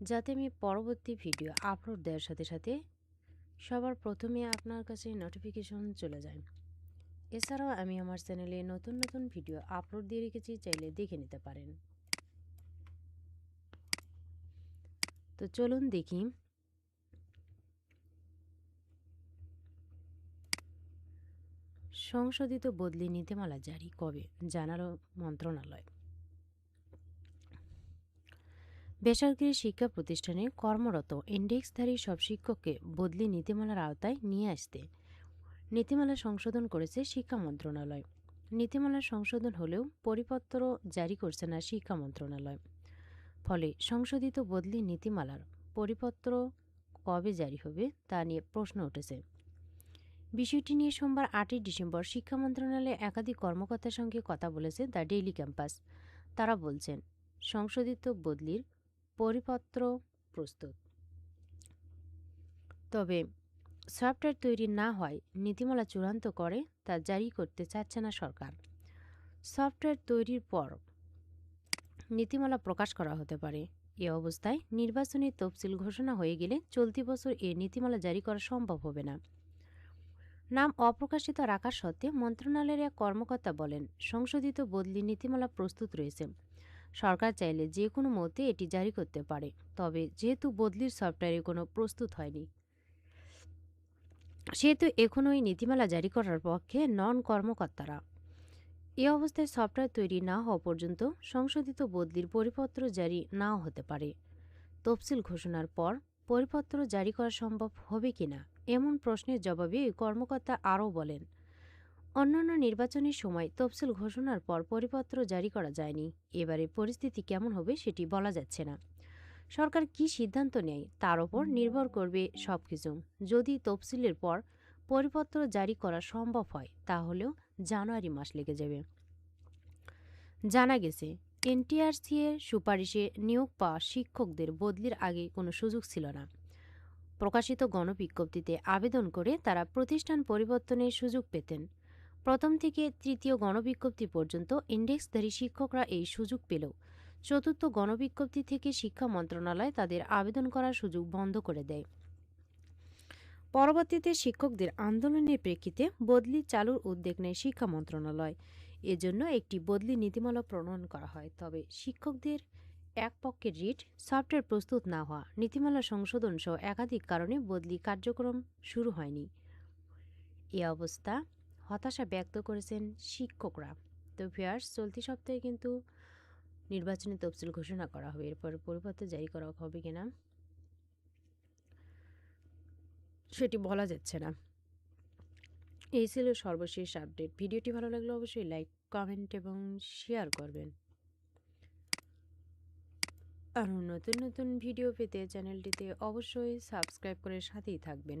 যাতে আমি পরবর্তী ভিডিও আপলোড দেওয়ার সাথে সাথে সবার প্রথমে আপনার কাছে নোটিফিকেশন চলে যায়। এছাড়াও আমি আমার চ্যানেলে নতুন নতুন ভিডিও আপলোড দিয়ে রেখেছি, চাইলে দেখে নিতে পারেন। তো চলুন দেখি। সংশোধিত বদলি নীতিমালা জারি কবে? জানালো মন্ত্রণালয়। বেসরকারি শিক্ষা প্রতিষ্ঠানে কর্মরত ইন্ডেক্সধারী সব শিক্ষককে বদলি নীতিমালার আওতায় নিয়ে আসতে নীতিমালা সংশোধন করেছে শিক্ষা মন্ত্রণালয়। নীতিমালা সংশোধন হলেও পরিপত্র জারি করছে না শিক্ষা মন্ত্রণালয়। ফলে সংশোধিত বদলি নীতিমালার পরিপত্র কবে জারি হবে তা নিয়ে প্রশ্ন উঠেছে। বিষয়টি নিয়ে সোমবার আটই ডিসেম্বর শিক্ষা মন্ত্রণালয়ে একাধিক কর্মকর্তার সঙ্গে কথা বলেছে দ্য ডেইলি ক্যাম্পাস। তারা বলছেন, সংশোধিত বদলির পরিপত্র প্রস্তুত। তবে সফটওয়্যার তৈরি না হয়, নীতিমালা চূড়ান্ত করে, তা জারি করতে চাচ্ছে না সরকার। সফটওয়্যার তৈরির পর নীতিমালা প্রকাশ করা হতে পারে। এ অবস্থায় নির্বাচনী তফসিল ঘোষণা হয়ে গেলে চলতি বছর এ নীতিমালা জারি করা সম্ভব হবে না। নাম অপ্রকাশিত রাখার সত্ত্বে মন্ত্রণালয়ের এক কর্মকর্তা বলেন, সংশোধিত বদলি নীতিমালা প্রস্তুত রয়েছে। সরকার চাইলে যে কোনো মতে এটি জারি করতে পারে। তবে যেহেতু বদলির সফটওয়্যারে কোনো প্রস্তুত হয়নি, সেহেতু এখনও এই নীতিমালা জারি করার পক্ষে নন কর্মকর্তারা এ অবস্থায় সফটওয়্যার তৈরি না হওয়া পর্যন্ত সংশোধিত বদলির পরিপত্র জারি নাও হতে পারে। তফসিল ঘোষণার পর পরিপত্র জারি করা সম্ভব হবে কিনা, এমন প্রশ্নের জবাবে কর্মকর্তা আরও বলেন। অন্যান্য নির্বাচনের সময় তফসিল ঘোষণার পর পরিপত্র জারি করা যায়নি। এবারে পরিস্থিতি কেমন হবে সেটি বলা যাচ্ছে না। সরকার কি সিদ্ধান্ত নেয় তার ওপর নির্ভর করবে সব কিছু যদি তফসিলের পর পরিপত্র জারি করা সম্ভব হয়, তাহলেও জানুয়ারি মাস লেগে যাবে। জানা গেছে, এনটিআরসি এর সুপারিশে নিয়োগ পাওয়া শিক্ষকদের বদলির আগে কোনো সুযোগ ছিল না। প্রকাশিত গণবিজ্ঞপ্তিতে আবেদন করে তারা প্রতিষ্ঠান পরিবর্তনের সুযোগ পেতেন। প্রথম থেকে তৃতীয় গণবিজ্ঞপ্তি পর্যন্ত ইন্ডেক্সধারী শিক্ষকরা এই সুযোগ পেলেও চতুর্থ গণবিজ্ঞপ্তি থেকে শিক্ষা মন্ত্রণালয় তাদের আবেদন করার সুযোগ বন্ধ করে দেয়। পরবর্তীতে শিক্ষকদের আন্দোলনের প্রেক্ষিতে বদলি চালুর উদ্যোগ নেয় শিক্ষা মন্ত্রণালয়। এজন্য একটি বদলি নীতিমালা প্রণয়ন করা হয়। তবে শিক্ষকদের এক পক্ষের রিট, সফটওয়্যার প্রস্তুত না হওয়া, নীতিমালা সংশোধন সহ একাধিক কারণে বদলি কার্যক্রম শুরু হয়নি। এ অবস্থা হতাশা ব্যক্ত করেছেন শিক্ষকরা। তো ভিয়ার্স, চলতি সপ্তাহে কিন্তু নির্বাচনী তফসিল ঘোষণা করা হবে। এরপর পরিপত্র জারি করা হবে কিনা সেটি বলা যাচ্ছে না। এই ছিল সর্বশেষ আপডেট। ভিডিওটি ভালো লাগলে অবশ্যই লাইক, কমেন্ট এবং শেয়ার করবেন। আর নতুন নতুন ভিডিও পেতে চ্যানেলটিতে অবশ্যই সাবস্ক্রাইব করে সাথেই থাকবেন।